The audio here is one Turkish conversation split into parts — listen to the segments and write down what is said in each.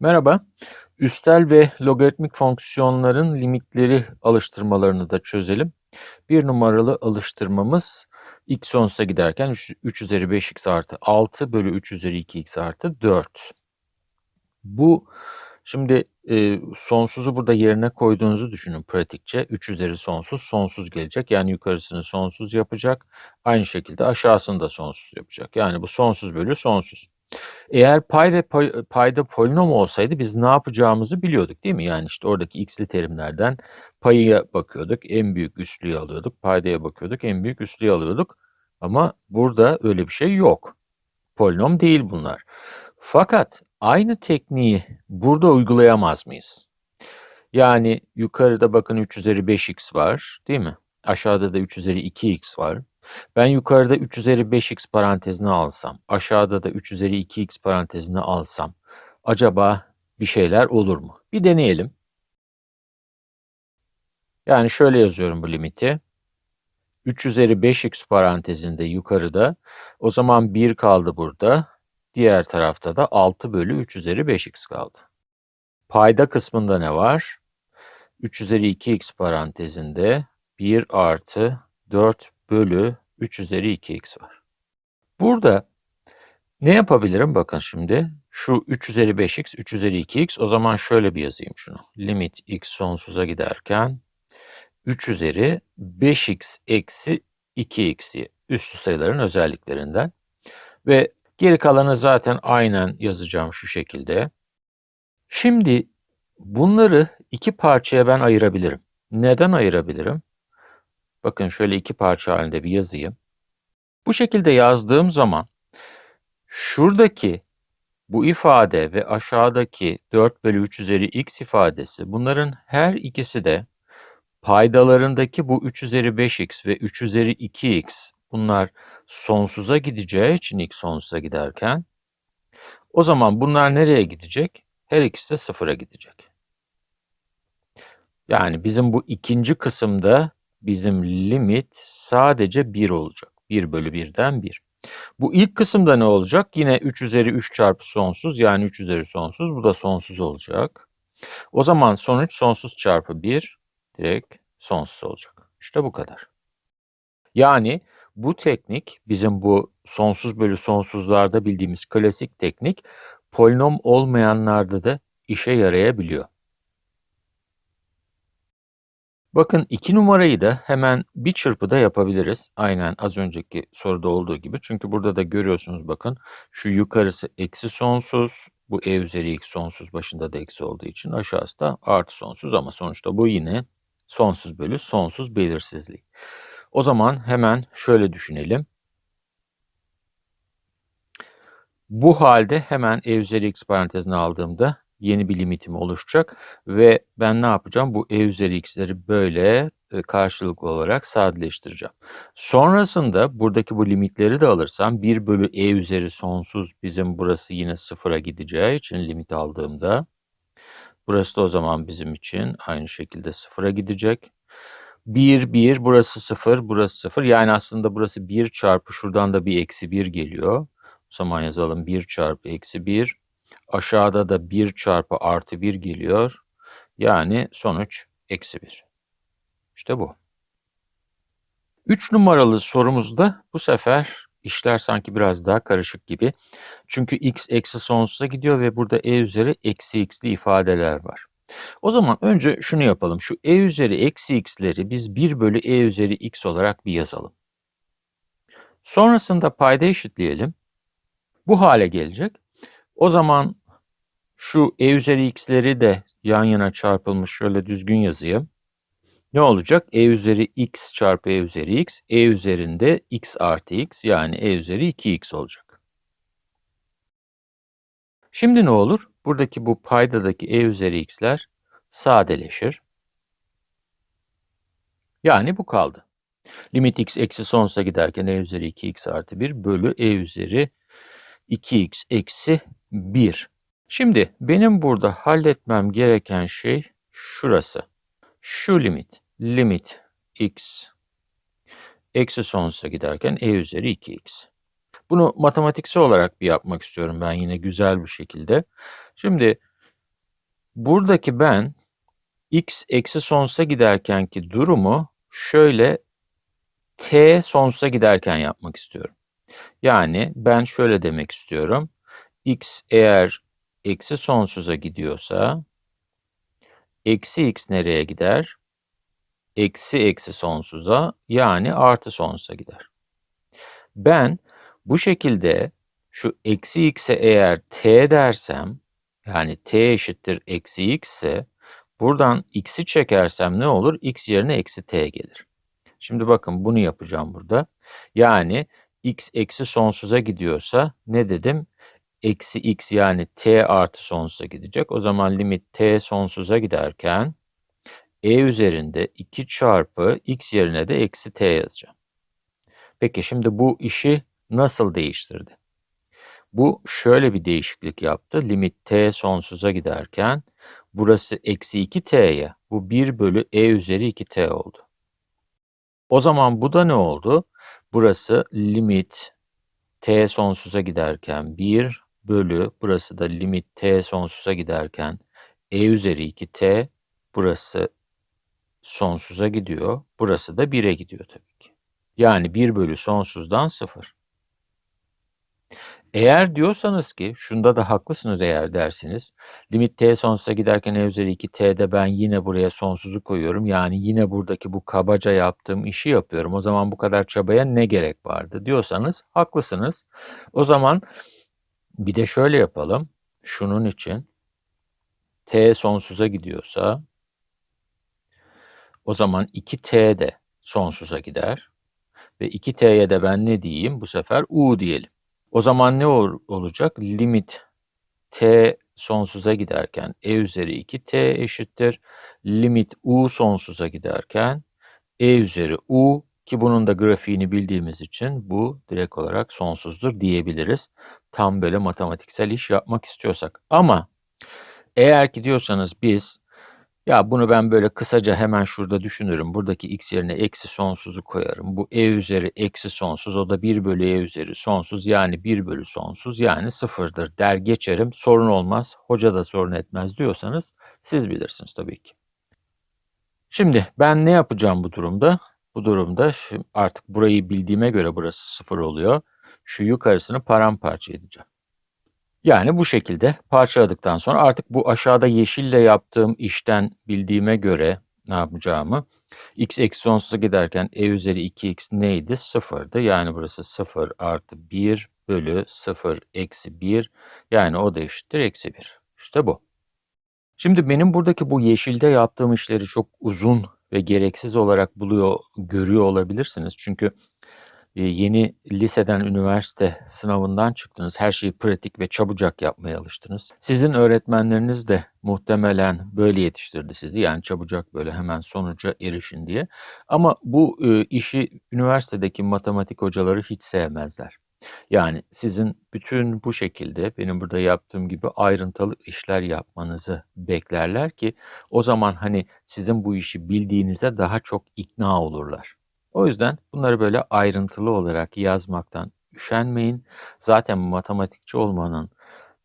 Merhaba. Üstel ve logaritmik fonksiyonların limitleri alıştırmalarını da çözelim. Bir numaralı alıştırmamız x sonsuza giderken 3, 3 üzeri 5x artı 6 bölü 3 üzeri 2x artı 4. Bu şimdi e, sonsuzu burada yerine koyduğunuzu düşünün pratikçe. 3 üzeri sonsuz sonsuz gelecek. Yani yukarısını sonsuz yapacak. Aynı şekilde aşağısını da sonsuz yapacak. Yani bu sonsuz bölü sonsuz. Eğer pay ve pay, payda polinom olsaydı biz ne yapacağımızı biliyorduk değil mi? Yani işte oradaki x'li terimlerden payıya bakıyorduk, en büyük üstlüğü alıyorduk. Paydaya bakıyorduk, en büyük üstlüğü alıyorduk. Ama burada öyle bir şey yok. Polinom değil bunlar. Fakat aynı tekniği burada uygulayamaz mıyız? Yani yukarıda bakın 3 üzeri 5x var değil mi? Aşağıda da 3 üzeri 2x var. Ben yukarıda 3 üzeri 5x parantezini alsam, aşağıda da 3 üzeri 2x parantezini alsam, acaba bir şeyler olur mu? Bir deneyelim. Yani şöyle yazıyorum bu limiti. 3 üzeri 5x parantezinde yukarıda. O zaman 1 kaldı burada. Diğer tarafta da 6 bölü 3 üzeri 5x kaldı. Payda kısmında ne var? 3 üzeri 2x parantezinde 1 artı 4 bölü 3 üzeri 2x var. Burada ne yapabilirim? Bakın şimdi şu 3 üzeri 5x, 3 üzeri 2x. O zaman şöyle bir yazayım şunu. Limit x sonsuza giderken 3 üzeri 5x eksi 2x diye üstü sayıların özelliklerinden. Ve geri kalanı zaten aynen yazacağım şu şekilde. Şimdi bunları iki parçaya ben ayırabilirim. Neden ayırabilirim? Bakın şöyle iki parça halinde bir yazayım. Bu şekilde yazdığım zaman şuradaki bu ifade ve aşağıdaki 4 bölü 3 üzeri x ifadesi bunların her ikisi de paydalarındaki bu 3 üzeri 5x ve 3 üzeri 2x bunlar sonsuza gideceği için x sonsuza giderken o zaman bunlar nereye gidecek? Her ikisi de sıfıra gidecek. Yani bizim bu ikinci kısımda bizim limit sadece 1 olacak. 1 bölü 1'den 1. Bu ilk kısımda ne olacak? Yine 3 üzeri 3 çarpı sonsuz yani 3 üzeri sonsuz. Bu da sonsuz olacak. O zaman sonuç sonsuz çarpı 1 direkt sonsuz olacak. İşte bu kadar. Yani bu teknik bizim bu sonsuz bölü sonsuzlarda bildiğimiz klasik teknik polinom olmayanlarda da işe yarayabiliyor. Bakın iki numarayı da hemen bir çırpıda yapabiliriz. Aynen az önceki soruda olduğu gibi. Çünkü burada da görüyorsunuz bakın şu yukarısı eksi sonsuz. Bu e üzeri x sonsuz başında da eksi olduğu için aşağısı da artı sonsuz ama sonuçta bu yine sonsuz bölü sonsuz belirsizlik. O zaman hemen şöyle düşünelim. Bu halde hemen e üzeri x parantezine aldığımda yeni bir limitim oluşacak ve ben ne yapacağım? Bu e üzeri x'leri böyle e, karşılıklı olarak sadeleştireceğim. Sonrasında buradaki bu limitleri de alırsam 1 bölü e üzeri sonsuz bizim burası yine sıfıra gideceği için limit aldığımda burası da o zaman bizim için aynı şekilde sıfıra gidecek. 1, 1, burası 0, burası 0. Yani aslında burası 1 çarpı şuradan da bir eksi 1 geliyor. O zaman yazalım 1 çarpı eksi 1 Aşağıda da 1 çarpı artı 1 geliyor. Yani sonuç eksi 1. İşte bu. 3 numaralı sorumuzda bu sefer işler sanki biraz daha karışık gibi. Çünkü x eksi sonsuza gidiyor ve burada e üzeri eksi x'li ifadeler var. O zaman önce şunu yapalım. Şu e üzeri eksi x'leri biz 1 bölü e üzeri x olarak bir yazalım. Sonrasında payda eşitleyelim. Bu hale gelecek. O zaman şu e üzeri x'leri de yan yana çarpılmış şöyle düzgün yazayım. Ne olacak? e üzeri x çarpı e üzeri x, e üzerinde x artı x yani e üzeri 2x olacak. Şimdi ne olur? Buradaki bu paydadaki e üzeri x'ler sadeleşir. Yani bu kaldı. Limit x eksi sonsuza giderken e üzeri 2x artı 1 bölü e üzeri 2x eksi 1. Şimdi benim burada halletmem gereken şey şurası. Şu limit. Limit x eksi sonsuza giderken e üzeri 2x. Bunu matematiksel olarak bir yapmak istiyorum ben yine güzel bir şekilde. Şimdi Buradaki ben x eksi sonsuza giderkenki durumu şöyle t sonsuza giderken yapmak istiyorum. Yani ben şöyle demek istiyorum. X eğer eksi sonsuza gidiyorsa eksi x nereye gider? Eksi eksi sonsuza yani artı sonsuza gider. Ben bu şekilde şu eksi x'e eğer t dersem yani t eşittir eksi x ise buradan x'i çekersem ne olur? x yerine eksi t gelir. Şimdi bakın bunu yapacağım burada. Yani x eksi sonsuza gidiyorsa ne dedim? Eksi x yani t artı sonsuza gidecek. O zaman limit t sonsuza giderken e üzerinde 2 çarpı x yerine de eksi t yazacağım. Peki şimdi bu işi nasıl değiştirdi? Bu şöyle bir değişiklik yaptı. Limit t sonsuza giderken burası eksi 2t'ye bu 1 bölü e üzeri 2t oldu. O zaman bu da ne oldu? Burası limit t sonsuza giderken 1 bölü burası da limit t sonsuza giderken e üzeri 2t burası sonsuza gidiyor. Burası da 1'e gidiyor tabii ki. Yani 1 bölü sonsuzdan 0. Eğer diyorsanız ki şunda da haklısınız eğer dersiniz. Limit t sonsuza giderken e üzeri 2t'de ben yine buraya sonsuzu koyuyorum. Yani yine buradaki bu kabaca yaptığım işi yapıyorum. O zaman bu kadar çabaya ne gerek vardı diyorsanız haklısınız. O zaman bir de şöyle yapalım. Şunun için t sonsuza gidiyorsa o zaman 2t de sonsuza gider. Ve 2t'ye de ben ne diyeyim? Bu sefer u diyelim. O zaman ne ol olacak? Limit t sonsuza giderken e üzeri 2t eşittir. Limit u sonsuza giderken e üzeri u ki bunun da grafiğini bildiğimiz için bu direkt olarak sonsuzdur diyebiliriz. Tam böyle matematiksel iş yapmak istiyorsak. Ama eğer ki diyorsanız biz ya bunu ben böyle kısaca hemen şurada düşünürüm. Buradaki x yerine eksi sonsuzu koyarım. Bu e üzeri eksi sonsuz o da 1 bölü e üzeri sonsuz yani 1 bölü sonsuz yani sıfırdır der geçerim. Sorun olmaz. Hoca da sorun etmez diyorsanız siz bilirsiniz tabii ki. Şimdi ben ne yapacağım bu durumda? Bu durumda artık burayı bildiğime göre burası sıfır oluyor. Şu yukarısını paramparça edeceğim. Yani bu şekilde parçaladıktan sonra artık bu aşağıda yeşille yaptığım işten bildiğime göre ne yapacağımı x eksi sonsuza giderken e üzeri 2x neydi? Sıfırdı. Yani burası 0 artı 1 bölü 0 eksi 1 yani o da eşittir eksi 1. İşte bu. Şimdi benim buradaki bu yeşilde yaptığım işleri çok uzun ve gereksiz olarak buluyor, görüyor olabilirsiniz. Çünkü yeni liseden üniversite sınavından çıktınız. Her şeyi pratik ve çabucak yapmaya alıştınız. Sizin öğretmenleriniz de muhtemelen böyle yetiştirdi sizi. Yani çabucak böyle hemen sonuca erişin diye. Ama bu işi üniversitedeki matematik hocaları hiç sevmezler. Yani sizin bütün bu şekilde benim burada yaptığım gibi ayrıntılı işler yapmanızı beklerler ki o zaman hani sizin bu işi bildiğinize daha çok ikna olurlar. O yüzden bunları böyle ayrıntılı olarak yazmaktan üşenmeyin. Zaten matematikçi olmanın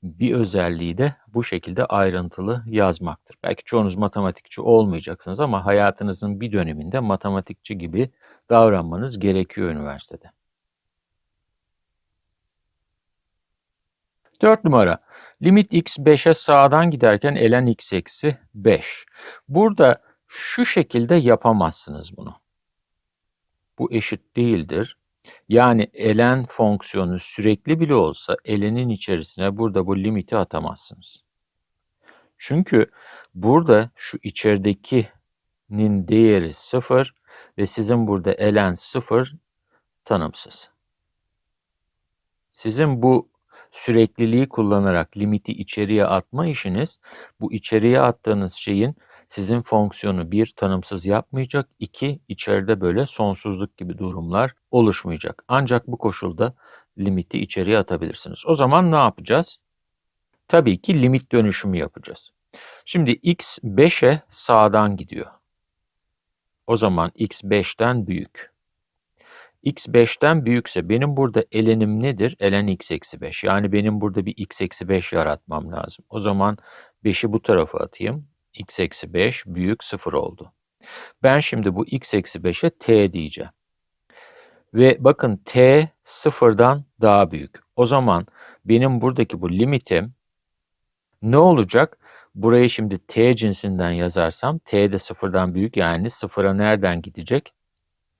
bir özelliği de bu şekilde ayrıntılı yazmaktır. Belki çoğunuz matematikçi olmayacaksınız ama hayatınızın bir döneminde matematikçi gibi davranmanız gerekiyor üniversitede. 4 numara. Limit x 5'e sağdan giderken ln x eksi 5. Burada şu şekilde yapamazsınız bunu. Bu eşit değildir. Yani ln fonksiyonu sürekli bile olsa ln'in içerisine burada bu limiti atamazsınız. Çünkü burada şu içeridekinin değeri 0 ve sizin burada ln 0 tanımsız. Sizin bu sürekliliği kullanarak limiti içeriye atma işiniz bu içeriye attığınız şeyin sizin fonksiyonu bir tanımsız yapmayacak, iki içeride böyle sonsuzluk gibi durumlar oluşmayacak. Ancak bu koşulda limiti içeriye atabilirsiniz. O zaman ne yapacağız? Tabii ki limit dönüşümü yapacağız. Şimdi x 5'e sağdan gidiyor. O zaman x 5'ten büyük x 5'ten büyükse benim burada elenim nedir? Elen x eksi 5. Yani benim burada bir x eksi 5 yaratmam lazım. O zaman 5'i bu tarafa atayım. x eksi 5 büyük 0 oldu. Ben şimdi bu x eksi 5'e t diyeceğim. Ve bakın t sıfırdan daha büyük. O zaman benim buradaki bu limitim ne olacak? Burayı şimdi t cinsinden yazarsam t de sıfırdan büyük yani sıfıra nereden gidecek?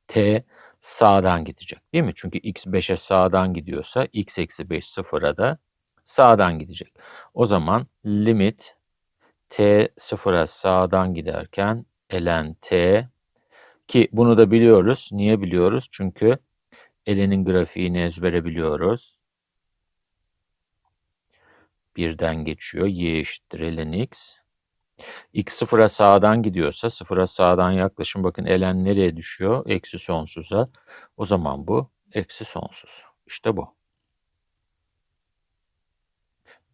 t sağdan gidecek değil mi? Çünkü x 5'e sağdan gidiyorsa x eksi 5 sıfıra da sağdan gidecek. O zaman limit t sıfıra sağdan giderken ln t ki bunu da biliyoruz. Niye biliyoruz? Çünkü ln'in grafiğini ezbere biliyoruz. Birden geçiyor. y eşittir ln x. x sıfıra sağdan gidiyorsa sıfıra sağdan yaklaşım bakın ln nereye düşüyor? Eksi sonsuza. O zaman bu eksi sonsuz. İşte bu.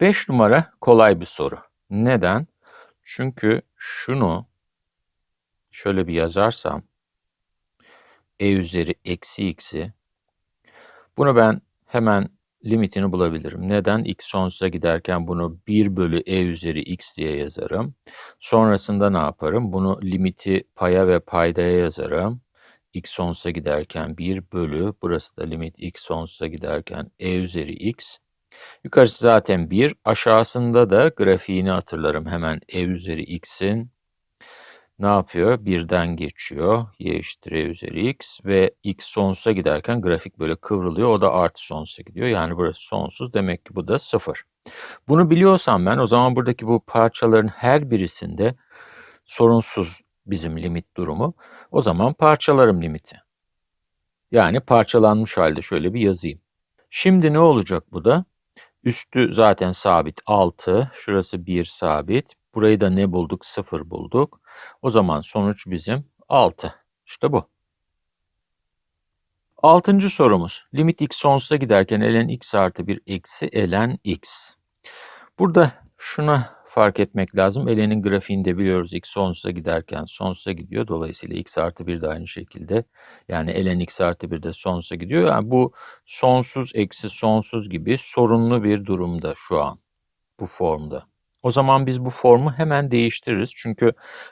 5 numara kolay bir soru. Neden? Çünkü şunu şöyle bir yazarsam e üzeri eksi x'i bunu ben hemen limitini bulabilirim. Neden? x sonsuza giderken bunu 1 bölü e üzeri x diye yazarım. Sonrasında ne yaparım? Bunu limiti paya ve paydaya yazarım. x sonsuza giderken 1 bölü, burası da limit x sonsuza giderken e üzeri x. Yukarısı zaten 1. Aşağısında da grafiğini hatırlarım hemen e üzeri x'in ne yapıyor? Birden geçiyor. Y eşittir e üzeri x ve x sonsuza giderken grafik böyle kıvrılıyor. O da artı sonsuza gidiyor. Yani burası sonsuz. Demek ki bu da sıfır. Bunu biliyorsam ben o zaman buradaki bu parçaların her birisinde sorunsuz bizim limit durumu. O zaman parçalarım limiti. Yani parçalanmış halde şöyle bir yazayım. Şimdi ne olacak bu da? Üstü zaten sabit 6. Şurası 1 sabit. Burayı da ne bulduk? 0 bulduk. O zaman sonuç bizim 6. İşte bu. Altıncı sorumuz. Limit x sonsuza giderken ln x artı 1 eksi ln x. Burada şuna fark etmek lazım. Ln'in grafiğinde biliyoruz x sonsuza giderken sonsuza gidiyor. Dolayısıyla x artı 1 de aynı şekilde. Yani ln x artı 1 de sonsuza gidiyor. Yani bu sonsuz eksi sonsuz gibi sorunlu bir durumda şu an bu formda. O zaman biz bu formu hemen değiştiririz. Çünkü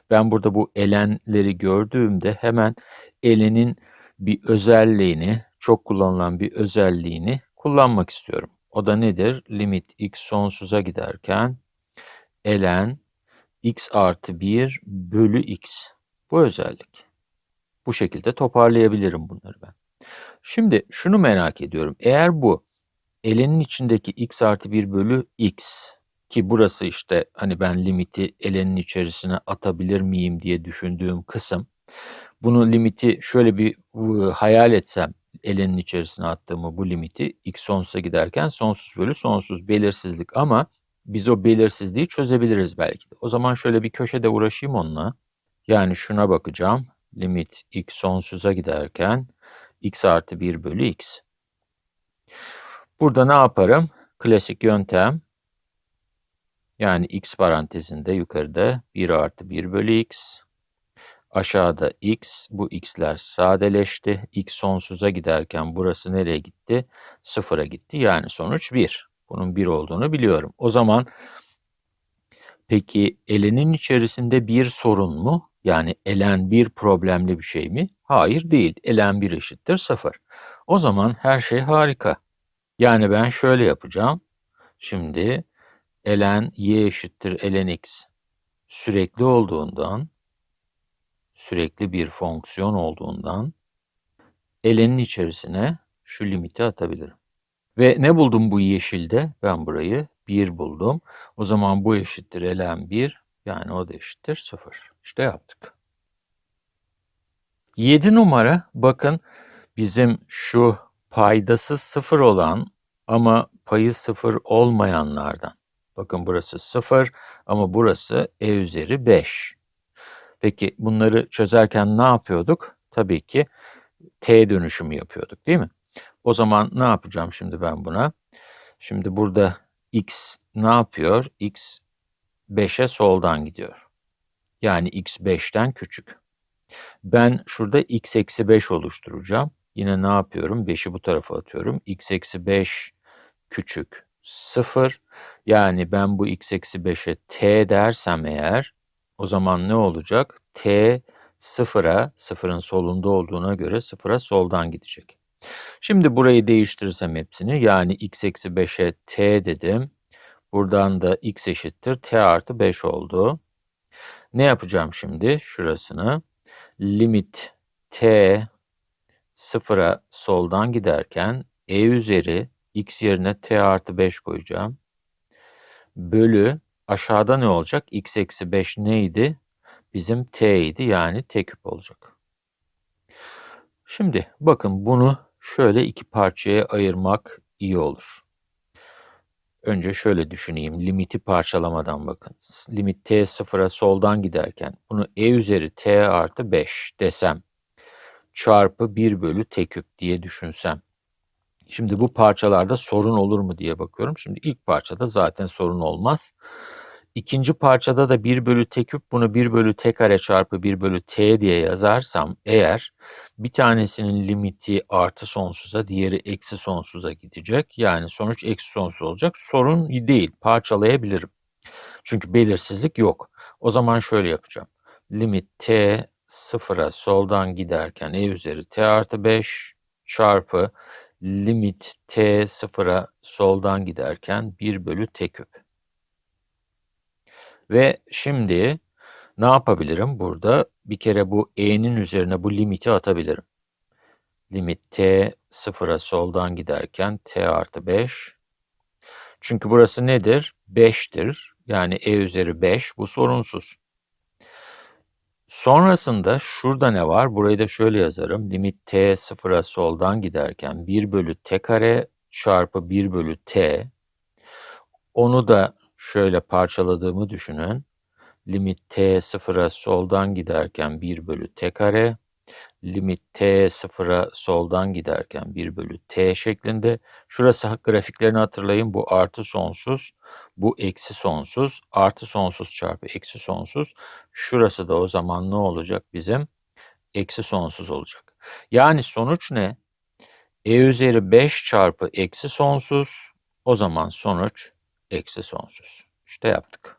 ben burada bu elenleri gördüğümde hemen elenin bir özelliğini, çok kullanılan bir özelliğini kullanmak istiyorum. O da nedir? Limit x sonsuza giderken elen x artı 1 bölü x. Bu özellik. Bu şekilde toparlayabilirim bunları ben. Şimdi şunu merak ediyorum. Eğer bu elenin içindeki x artı 1 bölü x ki burası işte hani ben limiti elenin içerisine atabilir miyim diye düşündüğüm kısım. Bunu limiti şöyle bir hayal etsem elenin içerisine attığımı bu limiti x sonsuza giderken sonsuz bölü sonsuz belirsizlik ama biz o belirsizliği çözebiliriz belki de. O zaman şöyle bir köşede uğraşayım onunla. Yani şuna bakacağım. Limit x sonsuza giderken x artı 1 bölü x. Burada ne yaparım? Klasik yöntem yani x parantezinde yukarıda 1 artı 1 bölü x. Aşağıda x. Bu x'ler sadeleşti. x sonsuza giderken burası nereye gitti? Sıfıra gitti. Yani sonuç 1. Bunun 1 olduğunu biliyorum. O zaman peki elenin içerisinde bir sorun mu? Yani elen bir problemli bir şey mi? Hayır değil. Elen 1 eşittir 0. O zaman her şey harika. Yani ben şöyle yapacağım. Şimdi ln y eşittir ln x sürekli olduğundan, sürekli bir fonksiyon olduğundan ln'in içerisine şu limiti atabilirim. Ve ne buldum bu yeşilde? Ben burayı 1 buldum. O zaman bu eşittir ln 1 yani o da eşittir 0. İşte yaptık. 7 numara bakın bizim şu paydası 0 olan ama payı 0 olmayanlardan. Bakın burası 0 ama burası e üzeri 5. Peki bunları çözerken ne yapıyorduk? Tabii ki t dönüşümü yapıyorduk değil mi? O zaman ne yapacağım şimdi ben buna? Şimdi burada x ne yapıyor? x 5'e soldan gidiyor. Yani x 5'ten küçük. Ben şurada x eksi 5 oluşturacağım. Yine ne yapıyorum? 5'i bu tarafa atıyorum. x eksi 5 küçük 0. Yani ben bu x eksi 5'e t dersem eğer o zaman ne olacak? t sıfıra, sıfırın solunda olduğuna göre sıfıra soldan gidecek. Şimdi burayı değiştirirsem hepsini yani x eksi 5'e t dedim. Buradan da x eşittir t artı 5 oldu. Ne yapacağım şimdi? Şurasını. Limit t sıfıra soldan giderken e üzeri x yerine t artı 5 koyacağım. Bölü aşağıda ne olacak? x eksi 5 neydi? Bizim t idi yani t küp olacak. Şimdi bakın bunu şöyle iki parçaya ayırmak iyi olur. Önce şöyle düşüneyim. Limiti parçalamadan bakın. Limit t sıfıra soldan giderken bunu e üzeri t artı 5 desem çarpı 1 bölü t küp diye düşünsem. Şimdi bu parçalarda sorun olur mu diye bakıyorum. Şimdi ilk parçada zaten sorun olmaz. İkinci parçada da 1 bölü t küp bunu 1 bölü t kare çarpı 1 bölü t diye yazarsam eğer bir tanesinin limiti artı sonsuza diğeri eksi sonsuza gidecek. Yani sonuç eksi sonsuz olacak. Sorun değil parçalayabilirim. Çünkü belirsizlik yok. O zaman şöyle yapacağım. Limit t sıfıra soldan giderken e üzeri t artı 5 çarpı limit t sıfıra soldan giderken 1 bölü t küp. Ve şimdi ne yapabilirim? Burada bir kere bu e'nin üzerine bu limiti atabilirim. Limit t sıfıra soldan giderken t artı 5. Çünkü burası nedir? 5'tir. Yani e üzeri 5 bu sorunsuz. Sonrasında şurada ne var? Burayı da şöyle yazarım. Limit t sıfıra soldan giderken 1 bölü t kare çarpı 1 bölü t. Onu da şöyle parçaladığımı düşünün. Limit t sıfıra soldan giderken 1 bölü t kare. Limit t sıfıra soldan giderken 1 bölü t şeklinde. Şurası grafiklerini hatırlayın. Bu artı sonsuz. Bu eksi sonsuz. Artı sonsuz çarpı eksi sonsuz. Şurası da o zaman ne olacak bizim? Eksi sonsuz olacak. Yani sonuç ne? E üzeri 5 çarpı eksi sonsuz. O zaman sonuç eksi sonsuz. İşte yaptık.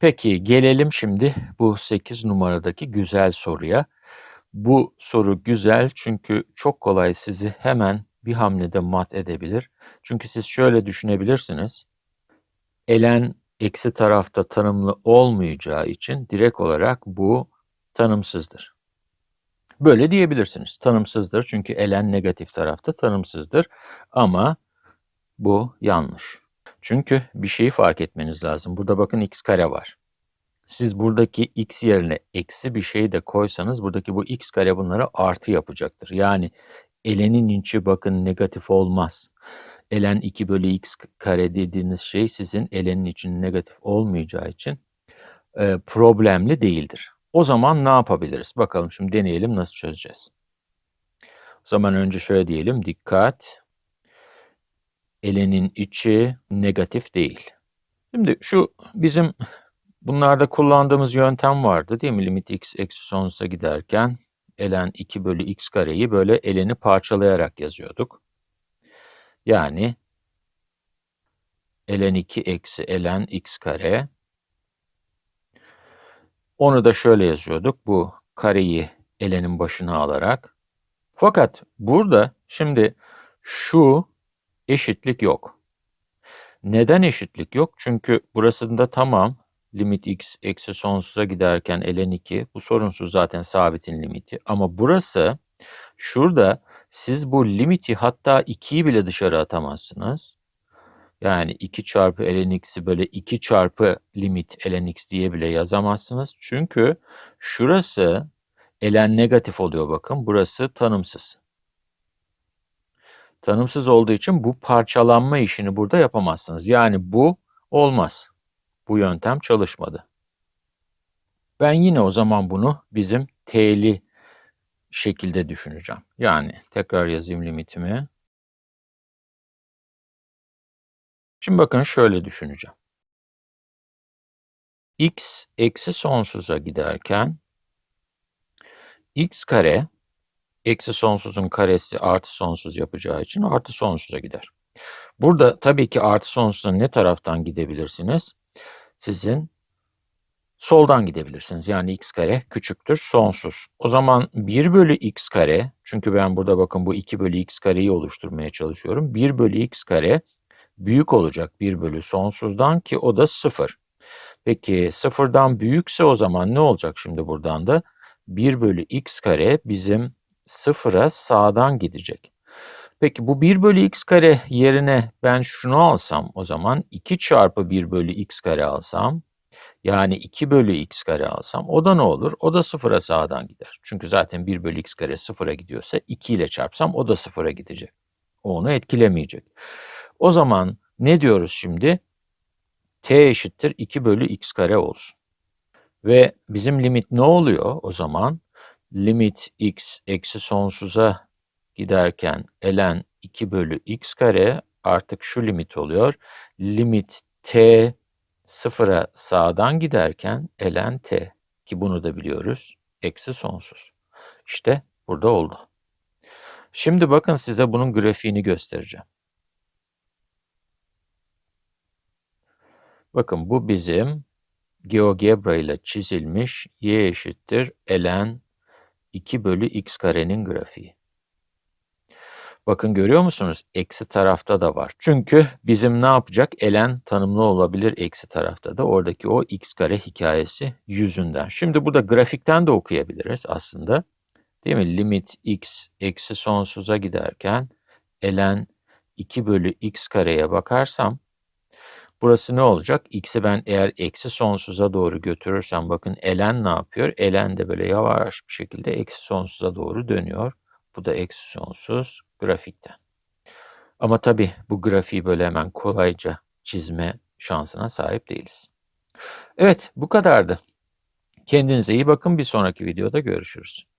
Peki gelelim şimdi bu 8 numaradaki güzel soruya. Bu soru güzel çünkü çok kolay sizi hemen bir hamlede mat edebilir. Çünkü siz şöyle düşünebilirsiniz. Elen eksi tarafta tanımlı olmayacağı için direkt olarak bu tanımsızdır. Böyle diyebilirsiniz. Tanımsızdır çünkü elen negatif tarafta tanımsızdır. Ama bu yanlış. Çünkü bir şeyi fark etmeniz lazım. Burada bakın x kare var. Siz buradaki x yerine eksi bir şey de koysanız buradaki bu x kare bunları artı yapacaktır. Yani elenin içi bakın negatif olmaz. Elen 2 bölü x kare dediğiniz şey sizin elenin için negatif olmayacağı için e, problemli değildir. O zaman ne yapabiliriz? Bakalım şimdi deneyelim nasıl çözeceğiz. O zaman önce şöyle diyelim. Dikkat. Elenin içi negatif değil. Şimdi şu bizim bunlarda kullandığımız yöntem vardı değil mi? Limit x eksi sonsuza giderken elen 2 bölü x kareyi böyle eleni parçalayarak yazıyorduk. Yani elen 2 eksi elen x kare. Onu da şöyle yazıyorduk. Bu kareyi elenin başına alarak. Fakat burada şimdi şu eşitlik yok. Neden eşitlik yok? Çünkü burasında tamam limit x eksi sonsuza giderken ln 2 bu sorunsuz zaten sabitin limiti. Ama burası şurada siz bu limiti hatta 2'yi bile dışarı atamazsınız. Yani 2 çarpı ln x'i böyle 2 çarpı limit ln x diye bile yazamazsınız. Çünkü şurası ln negatif oluyor bakın. Burası tanımsız. Tanımsız olduğu için bu parçalanma işini burada yapamazsınız. Yani bu olmaz. Bu yöntem çalışmadı. Ben yine o zaman bunu bizim t'li şekilde düşüneceğim. Yani tekrar yazayım limitimi. Şimdi bakın şöyle düşüneceğim. x eksi sonsuza giderken x kare eksi sonsuzun karesi artı sonsuz yapacağı için artı sonsuza gider. Burada tabii ki artı sonsuza ne taraftan gidebilirsiniz? Sizin soldan gidebilirsiniz. Yani x kare küçüktür sonsuz. O zaman 1 bölü x kare, çünkü ben burada bakın bu 2 bölü x kareyi oluşturmaya çalışıyorum. 1 bölü x kare büyük olacak 1 bölü sonsuzdan ki o da 0. Peki sıfırdan büyükse o zaman ne olacak şimdi buradan da? 1 bölü x kare bizim sıfıra sağdan gidecek. Peki bu 1 bölü x kare yerine ben şunu alsam o zaman 2 çarpı 1 bölü x kare alsam yani 2 bölü x kare alsam o da ne olur? O da sıfıra sağdan gider. Çünkü zaten 1 bölü x kare sıfıra gidiyorsa 2 ile çarpsam o da sıfıra gidecek. O onu etkilemeyecek. O zaman ne diyoruz şimdi? t eşittir 2 bölü x kare olsun. Ve bizim limit ne oluyor o zaman? Limit x eksi sonsuza giderken ln 2 bölü x kare artık şu limit oluyor. Limit t sıfıra sağdan giderken ln t ki bunu da biliyoruz eksi sonsuz. İşte burada oldu. Şimdi bakın size bunun grafiğini göstereceğim. Bakın bu bizim GeoGebra ile çizilmiş y eşittir ln 2 bölü x karenin grafiği. Bakın görüyor musunuz? Eksi tarafta da var. Çünkü bizim ne yapacak? ln tanımlı olabilir eksi tarafta da. Oradaki o x kare hikayesi yüzünden. Şimdi burada grafikten de okuyabiliriz aslında. Değil mi? Limit x eksi sonsuza giderken ln 2 bölü x kareye bakarsam Burası ne olacak? X'i ben eğer eksi sonsuza doğru götürürsem bakın ln ne yapıyor? ln de böyle yavaş bir şekilde eksi sonsuza doğru dönüyor. Bu da eksi sonsuz grafikten. Ama tabii bu grafiği böyle hemen kolayca çizme şansına sahip değiliz. Evet bu kadardı. Kendinize iyi bakın. Bir sonraki videoda görüşürüz.